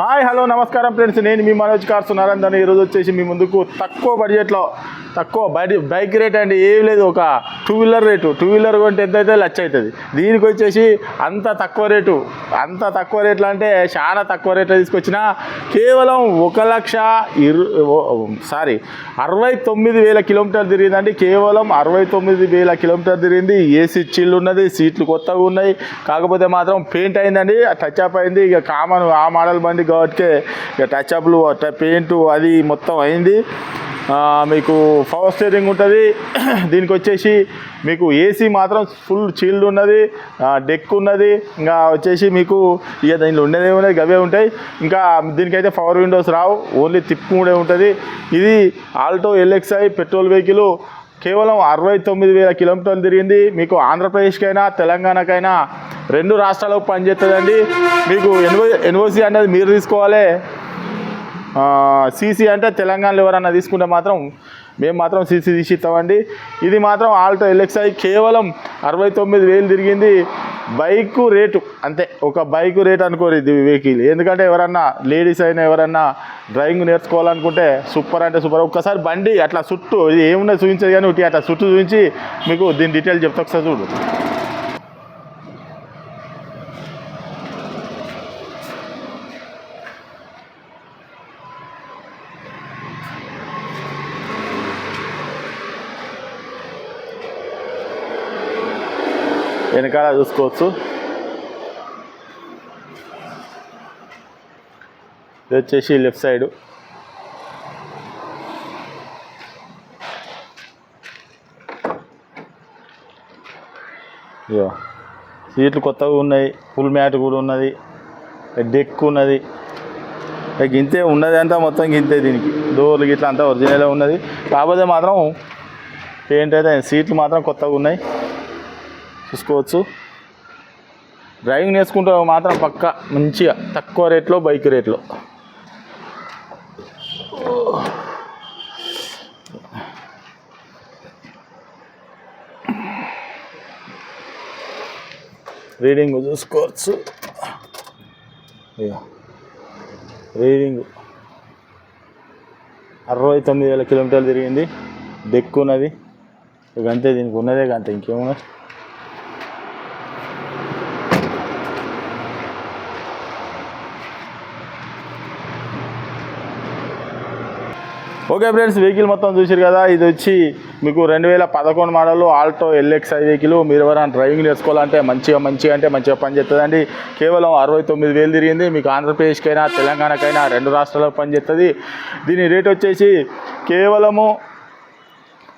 Hi hello నమస్కారం friends. నేను మీ Manoj cars Narender ఈరోజు వచ్చేసి మీ ముందుకు తక్కువ బడ్జెట్లో తక్కువ బడి బైక్ రేట్ అంటే ఏం లేదు ఒక two wheeler rate. Two wheeler కొంటే ఎంత అయితే లచ్చ అవుతుంది. దీనికి వచ్చేసి అంత తక్కువ రేటు. అంత తక్కువ రేట్లు అంటే చాలా తక్కువ రేట్లో తీసుకొచ్చిన కేవలం ఒక లక్ష ఇరు సారీ అరవై తొమ్మిది వేల కిలోమీటర్ తిరిగిందండి. కేవలం అరవై తొమ్మిది వేల కిలోమీటర్ తిరిగింది. ఏసీ చిల్లు ఉన్నది సీట్లు కొత్తగా ఉన్నాయి. కాకపోతే మాత్రం పెయింట్ అయిందండి. టచ్ అప్ అయింది. ఇక కామన్ ఆ మోడల్ బండి కాబట్టి ఇక టచ్ అప్లు పెయింట్ అది మొత్తం అయింది. మీకు పవర్ స్టీరింగ్ ఉంటుంది. దీనికి వచ్చేసి మీకు ఏసీ మాత్రం ఫుల్ చీల్డ్ ఉన్నది. డెక్ ఉన్నది. ఇంకా వచ్చేసి మీకు ఇక దీనిలో ఉండేది ఉన్నది గవే ఉంటాయి. ఇంకా దీనికైతే పవర్ విండోస్ రావు. ఓన్లీ తిప్పుడే ఉంటుంది. ఇది ఆల్టో ఎల్ఎక్స్ఐ పెట్రోల్ వెహికల్. కేవలం అరవై తొమ్మిది వేల కిలోమీటర్లు తిరిగింది. మీకు ఆంధ్రప్రదేశ్కైనా తెలంగాణకైనా రెండు రాష్ట్రాలకు పనిచేస్తుందండి. మీకు ఎన్ఓ ఎన్ఓసి అనేది మీరు తీసుకోవాలి. సీసీ అంటే తెలంగాణలో ఎవరన్నా తీసుకుంటే మాత్రం మేము మాత్రం సీసీ తీసి ఇస్తామండి ఇది మాత్రం ఆల్టో ఎల్ఎక్స్ఐ కేవలం అరవై తొమ్మిది వేలు తిరిగింది. బైక్ రేటు అంతే. ఒక బైక్ రేట్ అనుకోరు ఇది వెహికల్. ఎందుకంటే ఎవరన్నా లేడీస్ అయినా ఎవరన్నా డ్రైవింగ్ నేర్చుకోవాలనుకుంటే సూపర్ అంటే సూపర్. ఒక్కసారి బండి అట్లా చుట్టూ ఇది ఏమున్నది చూపించేది కానీ ఒకటి అట్లా చుట్టూ చూపించి మీకు దీని డీటెయిల్ చెప్తా ఒకసారి చూడు. వెనకాల చూసుకోవచ్చు. ఇది వచ్చేసి లెఫ్ట్ సైడ్. ఇగో సీట్లు కొత్తగా ఉన్నాయి ఫుల్ మ్యాట్ కూడా ఉన్నది డెక్ ఉన్నది. గింతే ఉన్నది అంతా మొత్తం గింతే దీనికి. డోర్లు గిట్లా అంతా ఒరిజినల్ ఉన్నది. కాకపోతే మాత్రం పెయింట్ అయితే సీట్లు మాత్రం కొత్తగా ఉన్నాయి. చూసుకోవచ్చు. డ్రైవింగ్ నేర్చుకుంటే మాత్రం పక్క మంచిగా తక్కువ రేట్లో బైక్ రేట్లో. రీడింగ్ చూసుకోవచ్చు. రీడింగ్ అరవై తొమ్మిది వేల కిలోమీటర్లు తిరిగింది. డెక్ ఉన్నది. ఇక అంతే దీనికి ఉన్నదే అంతే ఇంకేమున్నది ఓకే ఫ్రెండ్స్ వెహికల్ మొత్తం చూసారు కదా ఇది వచ్చి మీకు రెండు వేల పదకొండు మోడల్ ఆల్టో ఎల్ఎక్స్ఐ వెహికల్. మీరు ఎవరైనా డ్రైవింగ్ నేర్చుకోవాలంటే మంచిగా మంచిగా అంటే మంచిగా పనిచేస్తుందండి కేవలం అరవై తొమ్మిది వేలు తిరిగింది. మీకు ఆంధ్రప్రదేశ్కైనా తెలంగాణకైనా రెండు రాష్ట్రాలకు పనిచేస్తుంది దీని రేట్ వచ్చేసి కేవలము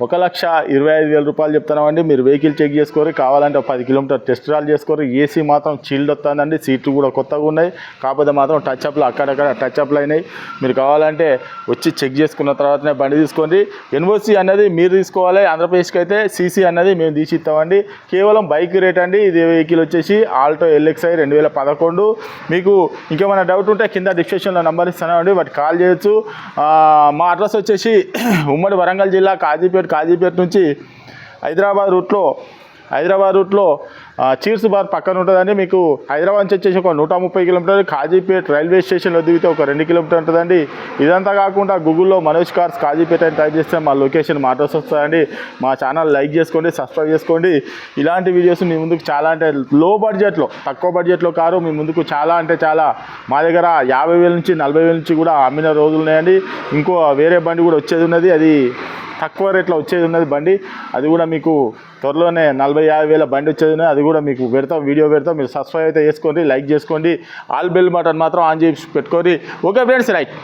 ఒక లక్ష ఇరవై ఐదు వేల రూపాయలు చెప్తున్నామండి. మీరు వెహికల్ చెక్ చేసుకోరు. కావాలంటే ఒక పది కిలోమీటర్ టెస్ట్ రాల్ చేసుకోరు. ఏసీ మాత్రం చీల్డ్ వస్తుందండి. సీట్లు కూడా కొత్తగా ఉన్నాయి. కాకపోతే మాత్రం టచ్ అప్లు అక్కడక్కడ టచ్ అప్లు అయినాయి. మీరు కావాలంటే వచ్చి చెక్ చేసుకున్న తర్వాతనే బండి తీసుకోండి. ఎన్ఓసి అనేది మీరు తీసుకోవాలి. ఆంధ్రప్రదేశ్కి అయితే సీసీ అనేది మేము తీసి ఇస్తామండి. కేవలం బైక్ రేట్ అండి. ఇది వెహికల్ వచ్చేసి ఆల్టో ఎల్ఎక్స్ఐ రెండు వేల పదకొండు. మీకు ఇంకేమైనా డౌట్ ఉంటే కింద డిస్క్రిప్షన్లో నెంబర్ ఇస్తానండి. వాటి కాల్ చేయొచ్చు. మా అడ్రస్ వచ్చేసి ఉమ్మడి వరంగల్ జిల్లా కాజీపేట కాజీపేట నుంచి హైదరాబాద్ రూట్లో హైదరాబాద్ రూట్లో చీర్స్ బార్ పక్కన ఉంటుందండి. మీకు హైదరాబాద్ నుంచి వచ్చేసి ఒక నూట ముప్పై కిలోమీటర్లు కాజీపేట రైల్వే స్టేషన్లో దిగితే ఒక రెండు కిలోమీటర్ ఉంటుందండి. ఇదంతా కాకుండా గూగుల్లో మనోజ్ కార్స్ కాజీపేట అని టైప్ చేస్తే మా లొకేషన్ మా వస్తుందండి మా ఛానల్ లైక్ చేసుకోండి సబ్స్క్రైబ్ చేసుకోండి. ఇలాంటి వీడియోస్ మీ ముందుకు చాలా అంటే లో బడ్జెట్లో తక్కువ బడ్జెట్లో కారు మీ ముందుకు చాలా అంటే చాలా మా దగ్గర యాభై వేల నుంచి నలభై వేల నుంచి కూడా అమ్మిన రోజులు ఉన్నాయండి. ఇంకో వేరే బండి కూడా వచ్చేది ఉన్నది. అది తక్కువ రేట్లో వచ్చేది ఉన్నది బండి. అది కూడా మీకు త్వరలోనే నలభై యాభై వేల బండి వచ్చేది ఉన్నది. అది కూడా మీకు పెడతాం వీడియో పెడతాం. మీరు సబ్స్క్రైబ్ అయితే చేసుకోండి లైక్ చేసుకోండి. ఆల్ బెల్ బటన్ మాత్రం ఆన్ చేసి పెట్టుకోండి. Okay friends right.